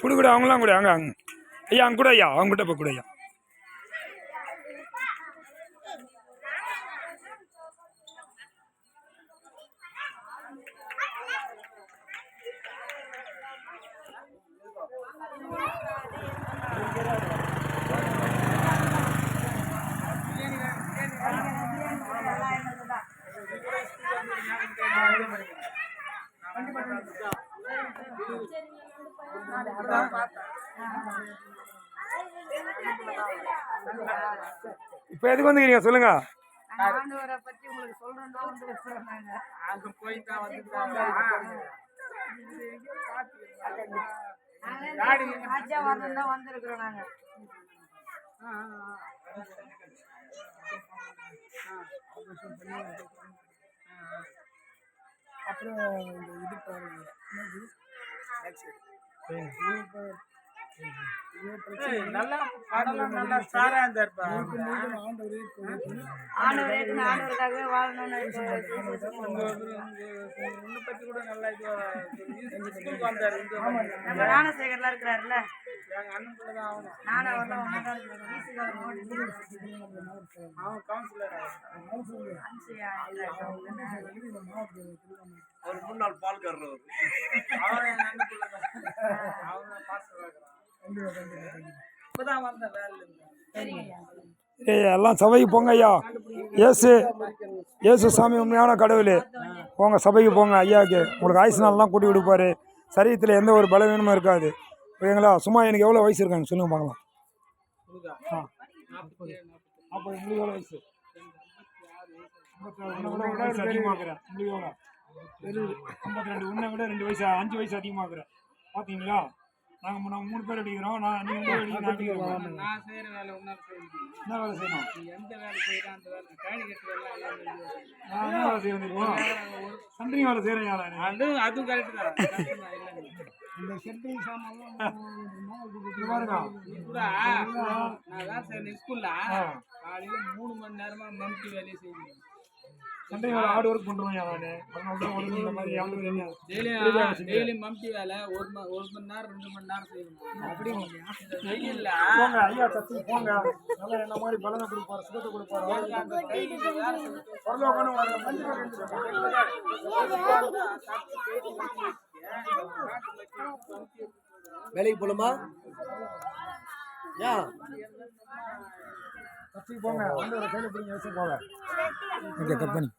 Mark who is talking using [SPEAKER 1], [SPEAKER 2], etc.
[SPEAKER 1] கொடு கூட அவங்களாம் கூட அங்கே அங்கே. ஐயா அங்கே கூட ஐயா அவங்ககிட்ட போய் கூட ஐயா. இப்போ எதுக்கு வந்துக்கிறீங்க சொல்லுங்க.
[SPEAKER 2] வந்திருக்கிறோம் நாங்க.
[SPEAKER 3] அப்புறம் இந்த இது பாருங்க. நல்லா படம்லாம் நல்லா சாரா இருந்தாருப்பா.
[SPEAKER 2] ஆண்டவரே ஆண்டவருக்காகவே வாழணும்னு
[SPEAKER 3] உன்னை பத்தி கூட நல்லா இது ஸ்கூலுக்கு வந்தாரு
[SPEAKER 2] நம்ம ஞானசேகர்லாம் இருக்கிறாருல்ல?
[SPEAKER 3] எங்க அண்ணன் பிள்ளை தான் ஆகணும்
[SPEAKER 2] நானும் ஒன்றா தான்
[SPEAKER 3] அவன் கவுன்சிலர்
[SPEAKER 4] அவர் முன்னாள் பால்காரர் அவர்.
[SPEAKER 3] அவன் எங்க அண்ணன்
[SPEAKER 1] எல்லாம் சபைக்கு போங்க ஐயா ஏசு ஏசு சாமி உண்மையான கடவுள் போங்க சபைக்கு போங்க ஐயாவுக்கு உங்களுக்கு ஆயுசு நாள்லாம் கூட்டி கொடுப்பாரு சரீரத்தில் எந்த ஒரு பலவீனமும் இருக்காது ஓகேங்களா சும்மா எனக்கு எவ்வளோ வயசு இருக்காங்க சொல்லுங்க பார்க்கலாம் ஆ
[SPEAKER 3] நாற்பது
[SPEAKER 1] உங்களுக்கு எவ்வளோ வயசு ஐம்பத்தி ரெண்டு உன்னை விட ரெண்டு வயசு அஞ்சு வயசு அதிகமாக்குறேன் பார்த்தீங்களா நாங்கள் நாங்கள் மூணு பேர் அடிக்கிறோம். நான் நீங்கள் மூணு பேர் அடிக்கிறோம்
[SPEAKER 3] நான் செய்யற வேலை ஒன்றும் செய்யணும்
[SPEAKER 1] என்ன வேலை செய்யணும்?
[SPEAKER 3] நீ எந்த வேலை செய்யறா அந்த வேலை காணி கட்டு வேலை எல்லாம்.
[SPEAKER 1] நான் என்ன வேலை செய்ய வந்துருக்கோம் சண்டை வேலை செய்கிறேன் யாரா
[SPEAKER 3] அது அதுவும் கரெக்ட் தான். தான்.
[SPEAKER 1] இந்த சென்ட்ரிங் சாமான்லாம் இங்க பாருங்க.
[SPEAKER 3] நீ கூட நான் வேலை செய்யணும் ஸ்கூல்ல காலையில மூணு மணி நேரமா மம்டி வேலையை செய்யணும்
[SPEAKER 1] சண்டை வேலை ஹார்ட் ஒர்க் பண்ணுறோம் யாரானு இந்த மாதிரி
[SPEAKER 3] டெய்லியும் டெய்லி மம்டி வேலை ஒரு ம- ஒரு மணி நேரம் ரெண்டு மணி நேரம் செய்யணும்.
[SPEAKER 1] அப்படி போங்க. ஐயா தத்து போங்க. நல்லா என்ன மாதிரி பலனை கொடுப்பாரு சுகத்தை கொடுப்பாரு.
[SPEAKER 4] வேலைக்கு போகணுமா? ஏன்
[SPEAKER 1] தத்து போங்க. வந்து ஒரு கையில் பிடிங்க வச்சு போங்க. ஓகே கட் பண்ணி.